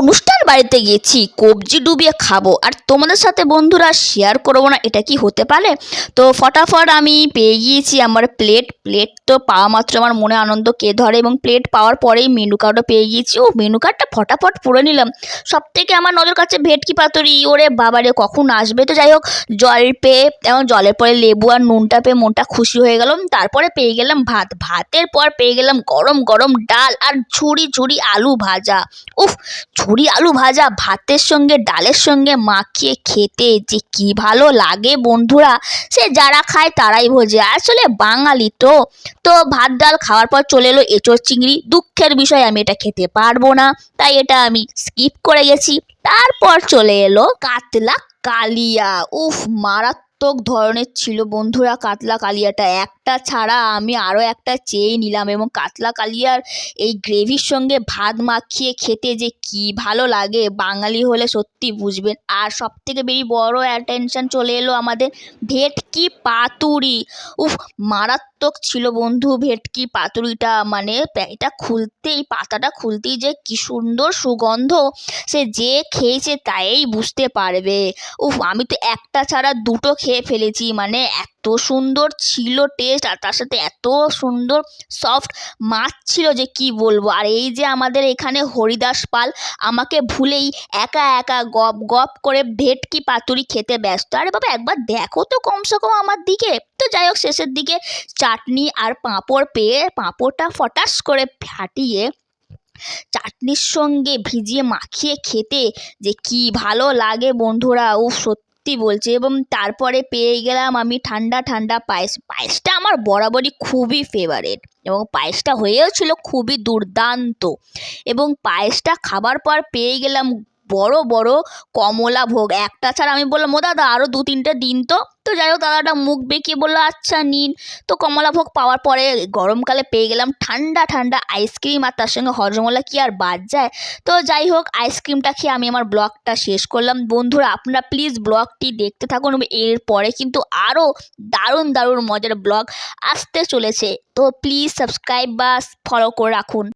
অনুষ্ঠান বাড়িতে গেছি, কবজি ডুবিয়ে খাব। আর তোমাদের সাথে বন্ধুরা শেয়ার করব না, এটা কি হতে পারে? তো ফটাফট আমি পেয়ে গিয়েছি আমার প্লেট প্লেট তো পাওয়া মাত্র আমার মনে আনন্দ কে ধরে এবং প্লেট পাওয়ার পরেই মেনু কার্ডও পেয়ে গিয়েছি। ও মেনু কার্ডটা ফটাফট পড়ে নিলাম। সব থেকে আমার নজর কাছে ভেটকি পাতুরি। ওরে বাবারে কখন আসবে তো যাই হোক, জল পেয়ে এবং জলের পরে লেবু আর নুনটা পেয়ে মনটা খুশি হয়ে গেলাম। তারপরে পেয়ে গেলাম ভাত। ভাতের পর পেয়ে গেলাম গরম গরম ডাল আর ঝুড়ি ঝুড়ি আলু ভাজা। উফ ঝুড়ি আলু ভাজা, ভাতের সঙ্গে, ডালের সঙ্গে মাখিয়ে খেতে যে কি ভালো লাগে বন্ধুরা, সে যারা খায় তারাই বোঝে। আসলে বাঙালি তো তো ভাত, ডাল খাওয়ার পর চলে এলো এঁচোড় চিংড়ি, দুঃখের বিষয় আমি এটা খেতে পারব না, তাই এটা আমি স্কিপ করে গেছি। তারপর চলে এলো কাতলা কালিয়া, উফ, মারাত্মক ধরনের ছিল বন্ধুরা কাতলা কালিয়াটা? একটা ছাড়া আমি আরও একটা চেয়ে নিলাম এবং কাতলা কালিয়ার এই গ্রেভির সঙ্গে ভাত মাখিয়ে খেতে যে কি ভালো লাগে, বাঙালি হলে সত্যি বুঝবেন। আর সব থেকে বেশি বড় অ্যাটেনশন চলে এলো আমাদের ভেটকি পাতুরি। উফ, মারাত্মক ছিল বন্ধু, ভেটকি পাতুরিটা মানে এটা খুলতেই, পাতাটা খুলতেই যে কি সুন্দর সুগন্ধ সে যে খেয়েছে তাই বুঝতে পারবে। উফ, আমি তো একটা ছাড়া দুটো খেয়ে ফেলেছি মানে এত সুন্দর ছিল টেস্ট আর তার সাথে এত সুন্দর সফট মাছ ছিল যে কি বলব? আর এই যে আমাদের এখানে হরিদাস পাল আমাকে ভুলেই একা একা গপ গপ করে ভেটকি পাতুরি খেতে ব্যস্ত। আরে বাবা, একবার দেখো তো কমসে কম আমার দিকে। তো যাই হোক, শেষের দিকে চাটনি আর পাঁপড় পেয়ে পাঁপড়টা ফটাস করে ফাটিয়ে চাটনির সঙ্গে ভিজিয়ে মাখিয়ে খেতে যে কি ভালো লাগে বন্ধুরা। উফ, সত্যি বলছি এবং তারপরে পেয়ে গেলাম আমি ঠান্ডা ঠান্ডা পায়েস। পায়েসটা আমার বরাবরই খুবই ফেভারেট এবং পায়েসটা হয়েও ছিল খুবই দুর্দান্ত এবং পায়েসটা খাবার পর পেয়ে গেলাম বড় বড় কমলা ভোগ। একটা ছাড়া আমি বললাম, ও দাদা আরও দু তিনটে দিন তো। তো যাই হোক দাদাটা মুখ বেঁকিয়ে বলল আচ্ছা নিন। তো কমলা ভোগ পাওয়ার পরে গরমকালে পেয়ে গেলাম ঠান্ডা ঠান্ডা আইসক্রিম আর তার সঙ্গে হজমলা কি আর বাদ যায়। তো যাই হোক আইসক্রিমটা খেয়ে আমি আমার ব্লগটা শেষ করলাম। বন্ধুরা, আপনারা প্লিজ ব্লগটি দেখতে থাকুন এরপরে কিন্তু আরও দারুণ দারুণ মজার ব্লগ আসতে চলেছে। তো প্লিজ সাবস্ক্রাইব বা ফলো করে রাখুন।